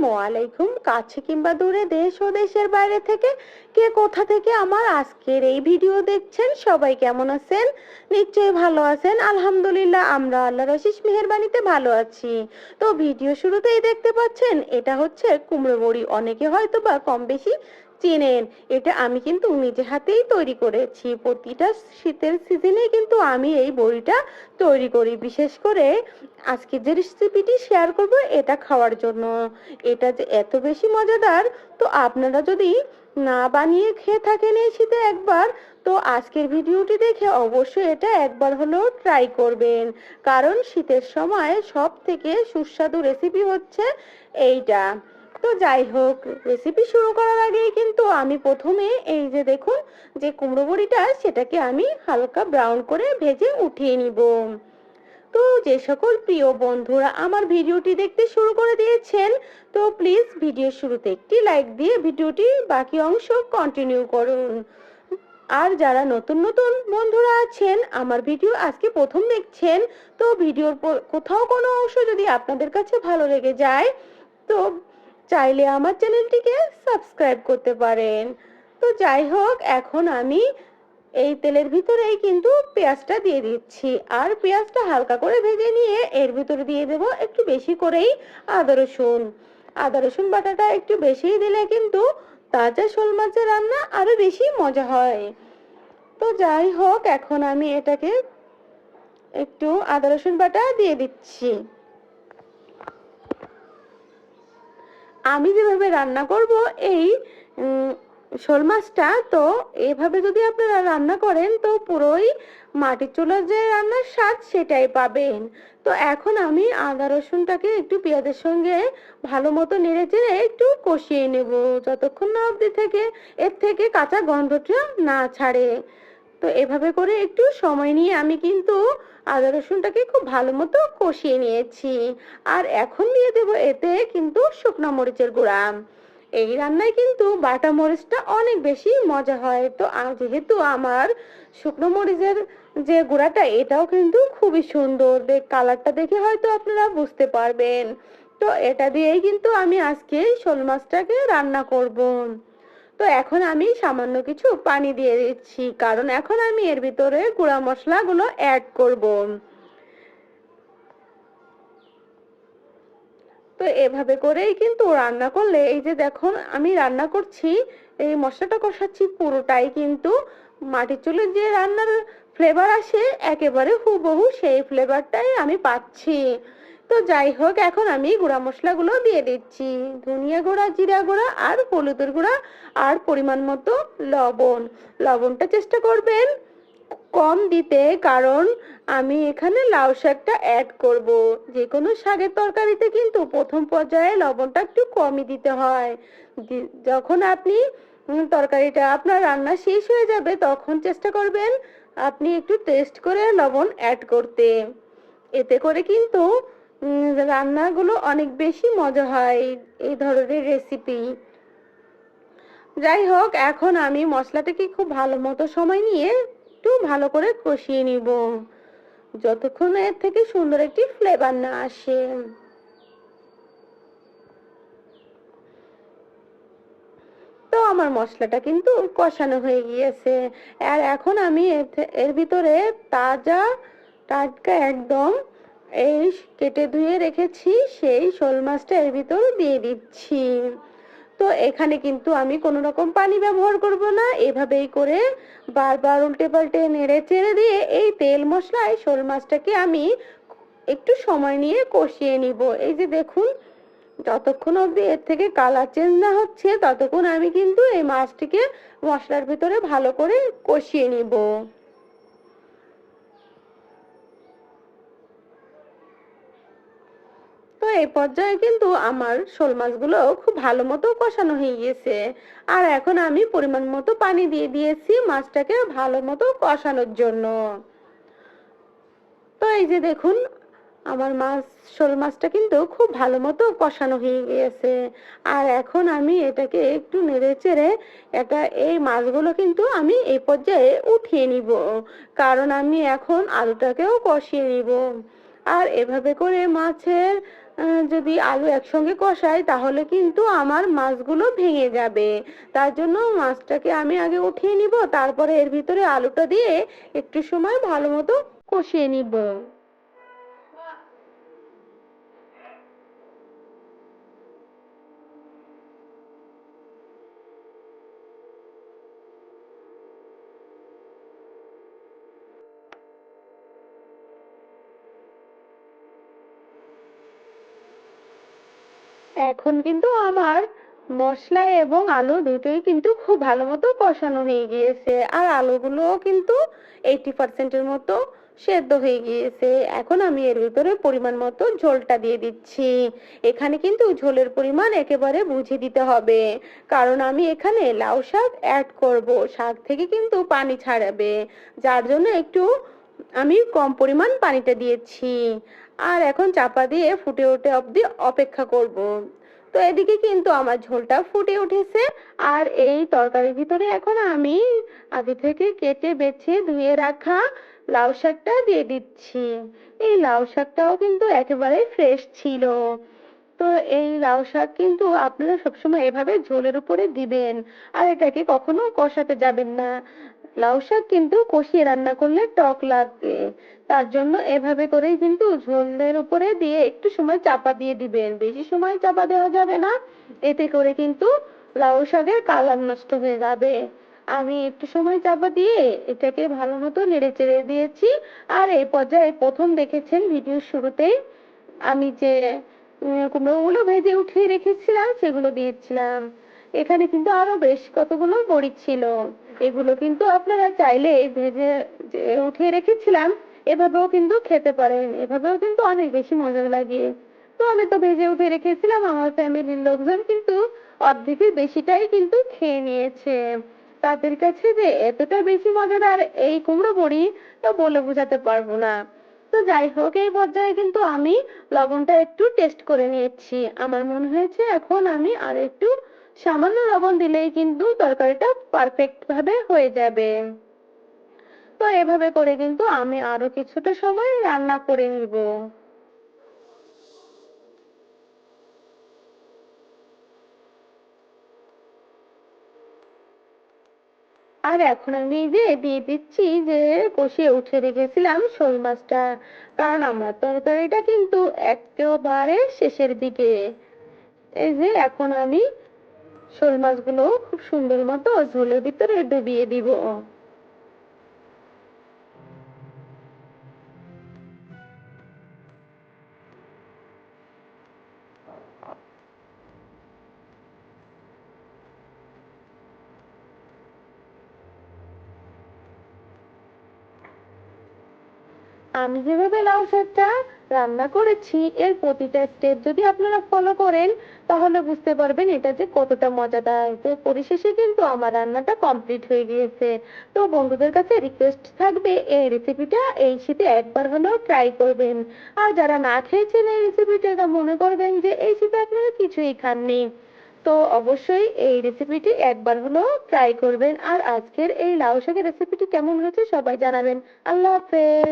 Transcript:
আসসালামু আলাইকুম কাছে কিংবা দূরে দেশ ও দেশের বাইরে থেকে কে কোথা থেকে আমার আজকের এই ভিডিও দেখছেন, সবাই কেমন আছেন? নিশ্চয়ই ভালো আছেন। আলহামদুলিল্লাহ, আমরা আল্লাহর অশেষ মেহরবানিতে ভালো আছি। তো ভিডিও শুরুতেই দেখতে পাচ্ছেন, এটা হচ্ছে কুমড়ো বড়ি অনেকে হয়তো বা কম বেশি চেনেন। এটা আমি কিন্তু নিজে হাতেই তৈরি করেছি। প্রতিটা শীতের সিজনে কিন্তু আমি এই বড়িটা তৈরি করি। বিশেষ করে আজকে যে রেসিপিটি শেয়ার করব, এটা খাওয়ার জন্য। এটা যে এত বেশি মজাদার, তো আপনারা যদি না বানিয়ে খেয়ে থাকেন এই শীতে একবার, তো আজকের ভিডিওটি দেখে অবশ্যই এটা একবার হলেও ট্রাই করবেন। কারণ শীতের সময় সব থেকে সুস্বাদু রেসিপি হচ্ছে এইটা। তো যাই হোক রেসিপি শুরু করার আগেই কিন্তু আমি প্রথমে এই যে দেখুন, যে কুমড়ো বড়িটা, সেটাকে আমি হালকা ব্রাউন করে ভেজে উঠিয়ে নিব। তো যে সকল প্রিয় বন্ধুরা আমার ভিডিওটি দেখতে শুরু করে দিয়েছেন, তো প্লিজ ভিডিও শুরুতে একটি লাইক দিয়ে ভিডিওটি বাকি অংশ কন্টিনিউ করুন। আর যারা নতুন নতুন বন্ধুরা আছেন, আমার ভিডিও আজকে প্রথম দেখছেন, তো ভিডিওর কোথাও কোনো অংশ যদি আপনাদের কাছে ভালো লেগে যায়, তো চাইলে আমার চ্যানেলটিকে সাবস্ক্রাইব করতে পারেন। তো যাই হোক, এখন আমি এই তেলের ভিতরেই কিন্তু পেঁয়াজটা দিয়ে দিচ্ছি। আর পেঁয়াজটা হালকা করে ভেজে নিয়ে এর ভিতরে দিয়ে দেব একটু বেশি করেই আদা রসুন। আদা রসুন বাটাটা একটু বেশিই দিলে কিন্তু তাজা শোল মাছের রান্না আরও বেশি মজা হয়। তো যাই হোক, এখন আমি এটাকে একটু আদা রসুন বাটা দিয়ে দিচ্ছি। আমি যেভাবে রান্না করব, এই শোল মাছটা, তো এভাবে যদি আপনারা রান্না করেন, তো পুরোই মাটির চুলার যে রান্নার স্বাদ, সেটাই পাবেন। তো এখন আমি আদা, রসুনটাকে একটু পেঁয়াজের সঙ্গে ভালো মতো নেড়ে চেড়ে একটু কষিয়ে নেব, যতক্ষণ না অবধি থেকে, এর থেকে কাঁচা গন্ধটা না ছাড়ে। তো এভাবে করে একটু সময় নিয়ে আমি কিন্তু আদা রসুনটাকে খুব ভালো মতো কষিয়ে নিয়েছি। আর এখন দিয়ে দেব এতে কিন্তু শুকনো মরিচের গুঁড়া। এই রান্নায় কিন্তু বাটা মরিচটা অনেক বেশি মজা হয়। তো যেহেতু আমার শুকনো মরিচের যে গুঁড়াটা, এটাও কিন্তু খুবই সুন্দর। কালারটা দেখে হয়তো আপনারা বুঝতে পারবেন। তো এটা দিয়েই কিন্তু আমি আজকে শোল মাছটাকে রান্না করব। তো এখন আমি সামান্য কিছু পানি দিয়ে দিচ্ছি, কারণ এখন আমি এর ভিতরে গুঁড়া মশলাগুলো অ্যাড করব। তো এভাবে করেই কিন্তু রান্না করলে, এই যে দেখুন, আমি রান্না করছি, এই মশলাটা কষাচ্ছি পুরোটাই কিন্তু মাটির চুলের যে রান্নার ফ্লেভার আসে, একেবারে হুবহু সেই ফ্লেভারটাই আমি পাচ্ছি। তো যাই হোক, এখন আমি গুঁড়া মশলাগুলো দিয়ে দিচ্ছি। ধনিয়া গুঁড়া, জিরা গুঁড়া আর হলুদের গুঁড়া আর পরিমাণ মতো লবণ। লবণটা চেষ্টা করবেন কম দিতে, কারণ আমি এখানে লাউ শাকটা অ্যাড করব। যে কোনো শাকের তরকারিতে কিন্তু প্রথম পর্যায়ে লবণটা একটু কমই দিতে হয়। যখন আপনি তরকারিটা আপনার রান্না শেষ হয়ে যাবে, তখন চেষ্টা করবেন আপনি একটু টেস্ট করে লবণ অ্যাড করতে। এতে করে কিন্তু রান্নাগুলো অনেক বেশি মজা হয় এই ধরনের রেসিপি যাই হোক, এখন আমি মশলাটাকে খুব ভালো মতো সময় নিয়ে একটু ভালো করে কষিয়ে নিব। যতক্ষণ এর থেকে সুন্দর একটি ফ্লেভার না আসে। তো আমার মশলাটা কিন্তু কষানো হয়ে গিয়েছে। আর এখন আমি এর ভিতরে তাজা টাটকা একদম এই কেটে ধুয়ে রেখেছি, সেই শোল মাছটা এর ভিতর দিয়ে দিচ্ছি। তো এখানে কিন্তু আমি কোনো রকম পানি ব্যবহার করব না, এভাবেই করে বারবার উল্টে পাল্টে নেড়ে চেড়ে দিয়ে এই তেল মশলায় শোল মাছটাকে আমি একটু সময় নিয়ে কষিয়ে নিব। এই যে দেখুন, যতক্ষণ অবধি এর থেকে কালার চেঞ্জ না হচ্ছে, ততক্ষণ আমি কিন্তু এই মাছটিকে মশলার ভিতরে ভালো করে কষিয়ে নিব। তো এই পর্যায়ে কিন্তু আমার শোল মাছগুলো খুব ভালো মতো কষানো হয়ে গিয়েছে। আর এখন আমি পরিমাণ মতো পানি দিয়ে দিয়েছি মাছটাকে ভালো মতো কষানোর জন্য। তো এই যে দেখুন, আমার মাছ, শোল মাছটা কিন্তু খুব ভালো মতো কষানো হয়ে গিয়েছে। আর এখন আমি এটাকে একটু নেড়ে চেড়ে এটা এই মাছগুলো কিন্তু আমি এই পর্যায়ে উঠিয়ে নিব। কারণ আমি এখন আলুটাকেও কষিয়ে নিব। আর এভাবে করে মাছের যদি আলু একসঙ্গে কষাই, তাহলে কিন্তু আমার মাছগুলো ভেঙে যাবে। তার জন্য মাছটাকে আমি আগে উঠিয়ে নিব, তারপরে এর ভিতরে আলুটা দিয়ে একটু সময় ভালো মতো কষিয়ে নিব। এখন কিন্তু আমার মশলা এবং আলু দুটোই কিন্তু খুব ভালো মতো কষানো হয়ে গিয়েছে। আর আলুগুলোও কিন্তু এইটি পার্সেন্টের মতো সেদ্ধ হয়ে গিয়েছে। এখন আমি এর ভিতরে পরিমাণ মতো ঝোলটা দিয়ে দিচ্ছি। এখানে কিন্তু ঝোলের পরিমাণ একেবারে বুঝে দিতে হবে। কারণ আমি এখানে লাউ শাক অ্যাড করব। শাক থেকে কিন্তু পানি ছাড়াবে। যার জন্য একটু আমি কম পরিমাণ পানিটা দিয়েছি। আর এখন চাপা দিয়ে ফুটে ওঠে অবধি অপেক্ষা করব। তো এদিকে কিন্তু আমার ঝোলটা ফুটে উঠেছে। আর এই তরকারির ভিতরে এখন আমি আগে থেকে কেটে, বেছে, ধুয়ে রাখা লাউ শাকটা দিয়ে দিচ্ছি। এই লাউ শাকটাও কিন্তু একেবারে ফ্রেশ ছিল। তো এই লাউ শাক কিন্তু আপনারা সবসময় এভাবে ঝোলের উপরে দিবেন। আর এটাকে কখনো কষাতে যাবেন না। লাউ শাক কিন্তু কষিয়ে রান্না করলে টক লাগবে তার জন্য এভাবে করেই কিন্তু ঝোলের উপরে দিয়ে একটু সময় চাপা দিয়ে দিবেন। বেশি সময় চাপা দেওয়া যাবে না। এতে করে কিন্তু লাউ শাকের কালার নষ্ট হয়ে যাবে। আমি একটু সময় চাপা দিয়ে এটাকে ভালো মতো নেড়ে চেড়ে দিয়েছি। আর এই পর্যায়ে প্রথম দেখেছেন ভিডিওর শুরুতেই আমি যে কুমড়োগুলো ভেজে উঠিয়ে রেখেছিলাম, সেগুলো দিয়েছিলাম। এখানে কিন্তু আরও বেশ কতগুলো বড়ি ছিল। এগুলো কিন্তু আপনারা চাইলে ভেজে উঠিয়ে রেখেছিলাম, এভাবেও কিন্তু খেতে পারেন। এভাবেও কিন্তু অনেক বেশি মজা লাগে। তো আমি তো ভেজে উঠে রেখেছিলাম, আমার ফ্যামিলির লোকজন কিন্তু অর্ধেকের বেশিটাই কিন্তু খেয়ে নিয়েছে। তাদের কাছে যে এতটা বেশি মজাদার এই কুমড়ো বড়ি, তো বলে বোঝাতে পারব না। তো যাই হোক, এই পর্যায়ে কিন্তু আমি লবণটা একটু টেস্ট করে নিয়েছি। আমার মনে হয়েছে এখন আমি আর একটু সামান্য লবণ দিলেই কিন্তু তরকারিটা পারফেক্ট ভাবে হয়ে যাবে। তো এভাবে করে কিন্তু আমি আরও কিছুটা সময় রান্না করে নিব। আর এখন আমি যে দিয়ে দিচ্ছি যে কষিয়ে উঠে রেখেছিলাম শোল মাছটা, কারণ আমার তরকারিটা কিন্তু একেবারে শেষের দিকে। এই যে এখন আমি শোল মাছগুলো খুব সুন্দর মতো ঝোলের ভিতরে ডুবিয়ে দিব। আমি যেভাবে লাউ শাকটা রান্না করেছি, এর প্রতিটা স্টেপ যদি আপনারা ফলো করেন, তাহলে বুঝতে পারবেন এটা যে কতটা মজাদার। তো পরিশেষে কিন্তু আমার রান্নাটা কমপ্লিট হয়ে গিয়েছে। তো বন্ধুদের কাছে রিকোয়েস্ট থাকবে, এই রেসিপিটা এই শীতে একবার হলেও ট্রাই করবেন। আর যারা না খেয়েছেন এই রেসিপিটা মনে করবেন যে এই শীতে আপনারা কিছুই খাননি। তো অবশ্যই এই রেসিপিটি একবার হলেও ট্রাই করবেন। আর আজকের এই লাউ শাকের রেসিপিটি কেমন হয়েছে সবাই জানাবেন। আল্লাহ হাফেজ।